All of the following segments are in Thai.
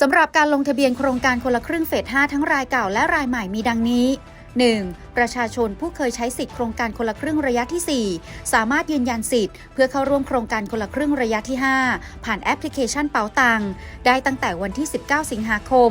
สำหรับการลงทะเบียนโครงการคนละครึ่งเฟส 5 ทั้งรายเก่าและรายใหม่มีดังนี้ 1. ประชาชนผู้เคยใช้สิทธิโครงการคนละครึ่งระยะที่ 4 สามารถยืนยันสิทธิ์เพื่อเข้าร่วมโครงการคนละครึ่งระยะที่ 5 ผ่านแอปพลิเคชันเป๋าตังได้ตั้งแต่วันที่ 19 สิงหาคม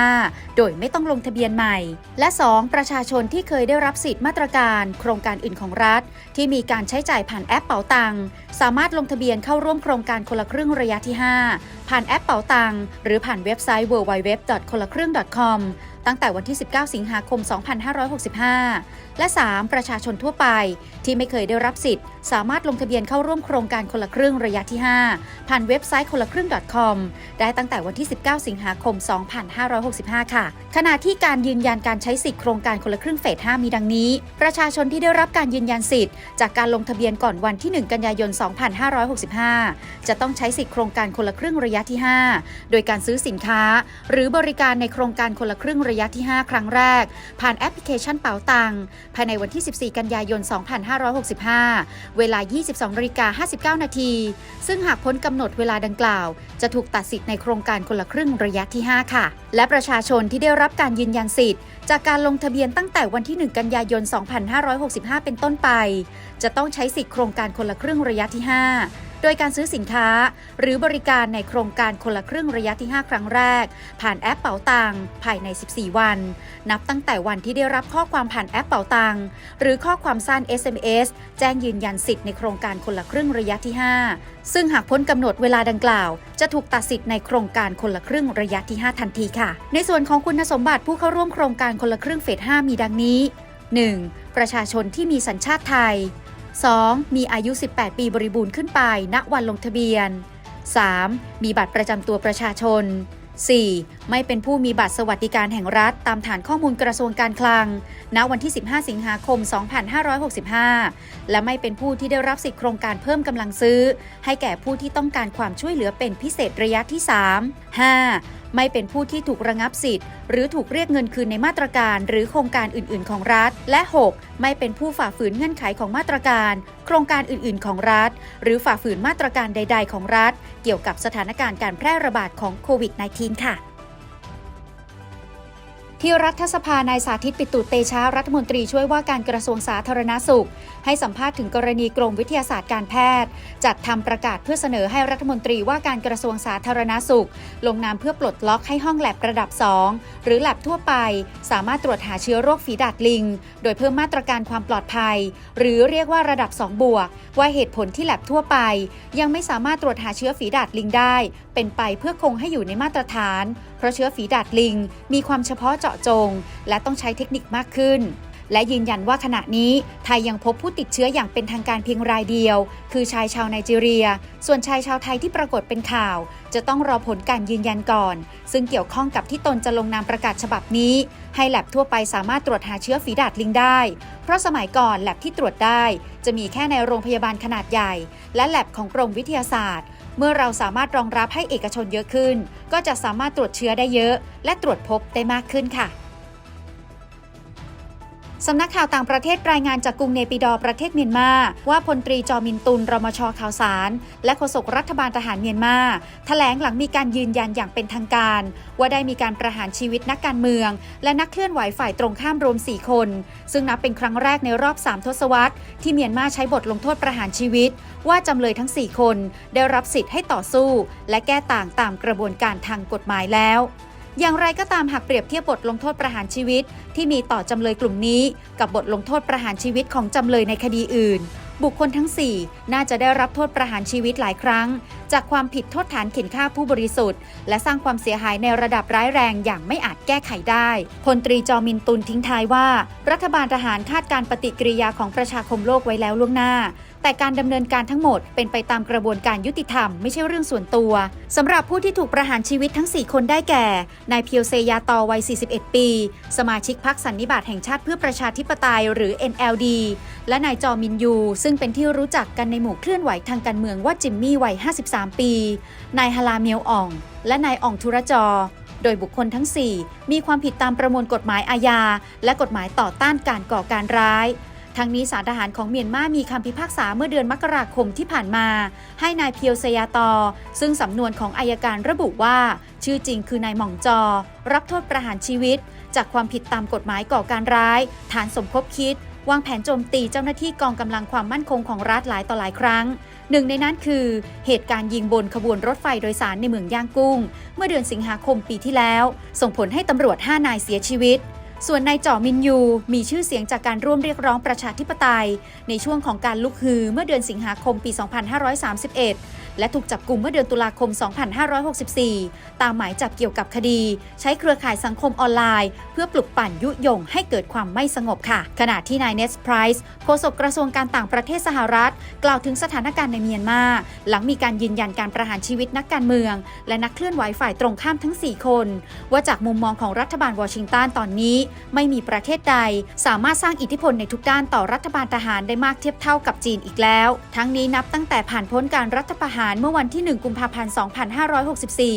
2565 โดยไม่ต้องลงทะเบียนใหม่ และ 2. ประชาชนที่เคยได้รับสิทธิ์มาตรการ โครงการอื่นของรัฐ ที่มีการใช้จ่ายผ่านแอปเป๋าตังสามารถลงทะเบียนเข้าร่วมโครงการคนละครึ่งระยะที่ 5 ผ่านแอปเป๋าตังหรือผ่านเว็บไซต์ www. คนละครึ่ง .com ตั้งแต่วันที่ 19 สิงหาคม 2565 และ 3. ประชาชนทั่วไป ที่ไม่เคยได้รับสิทธิ์ สามารถลงทะเบียนเข้าร่วมโครงการคนละครึ่งระยะที่ 5 ผ่านเว็บไซต์คนละครึ่ง .com ได้ตั้งแต่วันที่ 19 สิงหาคม 2565 ค่ะ ขณะที่การยืนยันการใช้สิทธิ์โครงการคนละครึ่งเฟส 5 มีดังนี้ ประชาชนที่ได้รับการยืนยันสิทธิ์ จากการลงทะเบียนก่อนวันที่ 1 กันยายน 2565 จะต้องใช้สิทธิ์โครงการคนละครึ่งระยะที่ 5 โดยการซื้อสินค้า หรือบริการในโครงการคนละครึ่งระยะที่ 5 ครั้งแรก ผ่านแอปพลิเคชันเป๋าตังภายในวันที่ 14 กันยายน 2565 เวลา 22นาฬิกา59 นาที ซึ่งหากพ้นกำหนดเวลาดังกล่าว จะถูกตัดสิทธิ์ในโครงการคนละครึ่งระยะที่ 5 ค่ะ และประชาชนที่ได้รับการยืนยันสิทธิ์ จากการลงทะเบียนตั้งแต่วันที่ 1 กันยายน 2565 เป็นต้นไป จะต้องใช้สิทธิ์โครงการคนละครึ่งระยะที่ 5 โดยการซื้อสินค้า หรือบริการในโครงการคนละครึ่งระยะที่ 5 ครั้งแรก ผ่านแอปเป๋าตังภายใน 14 วัน นับตั้งแต่วันที่ได้รับข้อความผ่านแอปเป๋าตังหรือข้อความสั้น SMS แจ้งยืนยันสิทธิ์ในโครงการคนละครึ่งระยะที่ 5 ซึ่งหากพ้นกำหนดเวลาดังกล่าว จะถูกตัดสิทธิ์ในโครงการคนละครึ่งระยะที่ 5 ทันทีค่ะ ในส่วนของคุณสมบัติผู้เข้าร่วมโครงการคนละครึ่งเฟส 5 มีดังนี้ 1. ประชาชนที่มีสัญชาติไทย 2. มีอายุ 18 ปีบริบูรณ์ขึ้นไป ณ วันลงทะเบียน 3. มีบัตรประจำตัวประชาชน 4. ไม่เป็นผู้มีบัตรสวัสดิการแห่งรัฐ ตามฐานข้อมูลกระทรวงการคลัง ณ วันที่ 15 สิงหาคม 2565 และไม่เป็นผู้ที่ได้รับสิทธิโครงการเพิ่มกำลังซื้อ ให้แก่ผู้ที่ต้องการความช่วยเหลือเป็นพิเศษระยะที่ 3 5. ไม่เป็นผู้ที่ถูกระงับสิทธิ์ หรือถูกเรียกเงินคืนในมาตรการหรือโครงการอื่น ๆ ของรัฐ และ 6. ไม่เป็นผู้ฝ่าฝืนเงื่อนไขของมาตรการ โครงการอื่น ๆ ของรัฐ หรือฝ่าฝืนมาตรการใด ๆ ของรัฐ เกี่ยวกับสถานการณ์การแพร่ระบาดของโควิด -19 ค่ะ ที่รัฐสภานายสาธิตปิตุเตชะรัฐมนตรีช่วยว่าการกระทรวงสาธารณสุข ให้สัมภาษณ์ถึงกรณีกรมวิทยาศาสตร์การแพทย์ จัดทำประกาศเพื่อเสนอให้รัฐมนตรีว่าการกระทรวงสาธารณสุข ลงนามเพื่อปลดล็อกให้ห้องแลบระดับ 2 หรือแลบทั่วไป สามารถตรวจหาเชื้อโรคฝีดาดลิง โดยเพิ่มมาตรการความปลอดภัย หรือเรียกว่าระดับ 2 บวก ว่าเหตุผลที่แลบทั่วไป ยังไม่สามารถตรวจหาเชื้อฝีดาดลิงได้ เป็นไปเพื่อคงให้อยู่ในมาตรฐาน เพราะเชื้อฝีดาดลิง มีความเฉพาะเจาะจง และต้องใช้เทคนิคมากขึ้น และยืนยันว่าขณะนี้ไทยยังพบผู้ติดเชื้ออย่างเป็นทางการเพียงรายเดียว คือชายชาวไนจีเรีย ส่วนชายชาวไทยที่ปรากฏเป็นข่าว จะต้องรอผลการยืนยันก่อน ซึ่งเกี่ยวข้องกับที่ตนจะลงนามประกาศฉบับนี้ ให้แลบทั่วไปสามารถตรวจหาเชื้อฝีดาดลิงได้ เพราะสมัยก่อนแลบที่ตรวจได้ จะมีแค่ในโรงพยาบาลขนาดใหญ่ และแลบของกรมวิทยาศาสตร์ เมื่อเราสามารถรองรับให้เอกชนเยอะขึ้น ก็จะสามารถตรวจเชื้อได้เยอะ และตรวจพบได้มากขึ้นค่ะ สำนักข่าวต่างประเทศรายงานจากกรุงเนปิดอ์ประเทศเมียนมา ว่าพลตรีจอมินตุนรมชข่าวสาร และโฆษกรัฐบาลทหารเมียนมาแถลงหลังมีการยืนยันอย่างเป็นทางการ ว่าได้มีการประหารชีวิตนักการเมือง และนักเคลื่อนไหวฝ่ายตรงข้ามรวม 4 คน ซึ่งนับเป็นครั้งแรกในรอบ 3 ทศวรรษที่เมียนมาใช้บทลงโทษประหารชีวิต ว่าจำเลยทั้ง 4 คน ได้รับสิทธิ์ให้ต่อสู้ และแก้ต่างตามกระบวนการทางกฎหมายแล้ว อย่างไรก็ตามหากเปรียบเทียบบทลงโทษประหารชีวิต ที่มีต่อจำเลยกลุ่มนี้ กับบทลงโทษประหารชีวิตของจำเลยในคดีอื่น บุคคลทั้ง 4 น่าจะได้รับโทษประหารชีวิตหลายครั้ง จากความผิดโทษฐานเข็นฆ่าผู้บริสุทธิ์ และสร้างความเสียหายในระดับร้ายแรงอย่างไม่อาจแก้ไขได้พลตรีจอมินตุนทิ้งท้ายว่า รัฐบาลทหารคาดการปฏิกิริยาของประชาคมโลกไว้แล้วล่วงหน้า แต่การดำเนินการทั้งหมดเป็นไปตามกระบวนการยุติธรรมไม่ใช่เรื่องส่วนตัวสำหรับผู้ที่ถูกประหารชีวิตทั้ง 4 คนได้แก่ นายเพียวเซยาตอวัย 41 ปี สมาชิกพรรคสันนิบาตแห่งชาติเพื่อประชาธิปไตยหรือ NLD และนายจอมินยู ซึ่งเป็นที่รู้จักกันในหมู่เคลื่อนไหวทางการเมืองว่าจิมมี่วัย 53 ปี นายฮาลาเมียวอ่อง และนายอ่องทุระจอโดยบุคคลทั้ง 4 มีความผิดตามประมวลกฎหมายอาญา และกฎหมายต่อต้านการก่อการร้าย ทั้งนี้สารทหารของเมียนมามีคำพิพากษาเมื่อเดือนมกราคมที่ผ่านมา ให้นายเพียวสยาตอ ซึ่งสำนวนของอายการระบุว่า ชื่อจริงคือนายหม่องจอ รับโทษประหารชีวิต จากความผิดตามกฎหมายก่อการร้าย ฐานสมคบคิด วางแผนโจมตีเจ้าหน้าที่กองกำลังความมั่นคงของรัฐหลายต่อหลายครั้งหนึ่งในนั้นคือ เหตุการณ์ยิงบนขบวนรถไฟโดยสารในเมืองย่างกุ้ง เมื่อเดือนสิงหาคมปีที่แล้ว ส่งผลให้ตำรวจ 5 นายเสียชีวิต ส่วนนายจ่อมินยู มีชื่อเสียงจากการร่วมเรียกร้องประชาธิปไตย ในช่วงของการลุกฮือเมื่อเดือนสิงหาคมปี 2531 และถูกจับกลุ่มเมื่อเดือนตุลาคม 2564 ตามหมายจับเกี่ยวกับคดี ใช้เครือข่ายสังคมออนไลน์ เพื่อปลุกปั่นยุยงให้เกิดความไม่สงบค่ะ ขณะที่นายเนสไพรส์โฆษกกระทรวงการต่างประเทศสหรัฐ กล่าวถึงสถานการณ์ในเมียนมา หลังมีการยืนยันการประหารชีวิตนักการเมือง และนักเคลื่อนไหวฝ่ายตรงข้ามทั้ง 4 คน ว่าจากมุมมองของรัฐบาลวอชิงตันตอนนี้ ไม่มีประเทศใด สามารถสร้างอิทธิพลในทุกด้านต่อรัฐบาลทหารได้มากเทียบเท่ากับจีนอีกแล้ว ทั้งนี้นับตั้งแต่ผ่านพ้นการรัฐประหารเมื่อวันที่ 1 กุมภาพันธ์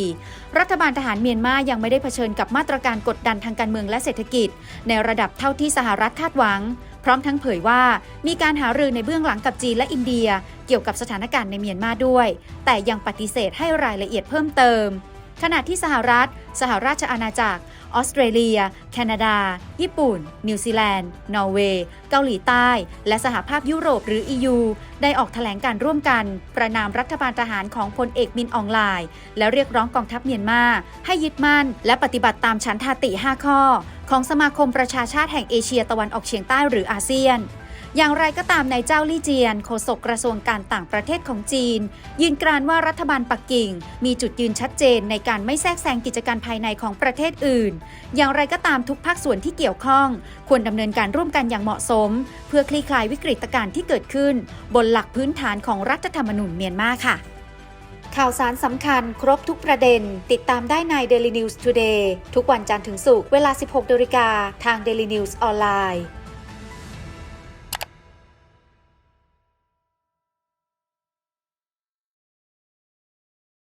2564 รัฐบาลทหารเมียนมายังไม่ได้เผชิญกับมาตรการกดดันทางการเมืองและเศรษฐกิจ ในระดับเท่าที่สหรัฐคาดหวัง พร้อมทั้งเผยว่ามีการหารือในเบื้องหลังกับจีนและอินเดีย เกี่ยวกับสถานการณ์ในเมียนมาด้วย แต่ยังปฏิเสธให้รายละเอียดเพิ่มเติม ขณะที่สหรัฐ สหราชอาณาจักร ออสเตรเลีย แคนาดา ญี่ปุ่น นิวซีแลนด์ นอร์เวย์ เกาหลีใต้ และสหภาพยุโรปหรือ EU ได้ออกแถลงการร่วมกัน ประนามรัฐบาลทหารของพลเอกมินอองไลน์ และเรียกร้องกองทัพเมียนมา ให้ยึดมั่น และปฏิบัติตามฉันทาติ 5 ข้อ ของสมาคมประชาชาติแห่งเอเชียตะวันออกเฉียงใต้หรืออาเซียน อย่างไรก็ตามนายเจ้าลี่เจียนโฆษกกระทรวงการต่างประเทศของจีน ยืนกรานว่ารัฐบาลปักกิ่ง มีจุดยืนชัดเจนในการไม่แทรกแซงกิจการภายในของประเทศอื่น อย่างไรก็ตามทุกภาคส่วนที่เกี่ยวข้อง ควรดำเนินการร่วมกันอย่างเหมาะสม เพื่อคลี่คลายวิกฤตการณ์ที่เกิดขึ้น บนหลักพื้นฐานของรัฐธรรมนูญเมียนมาค่ะ ข่าวสารสำคัญครบทุกประเด็น ติดตามได้ใน Daily News Today ทุกวันจันทร์ถึงศุกร์เวลา 16นาฬิกาทาง Daily News ออนไลน์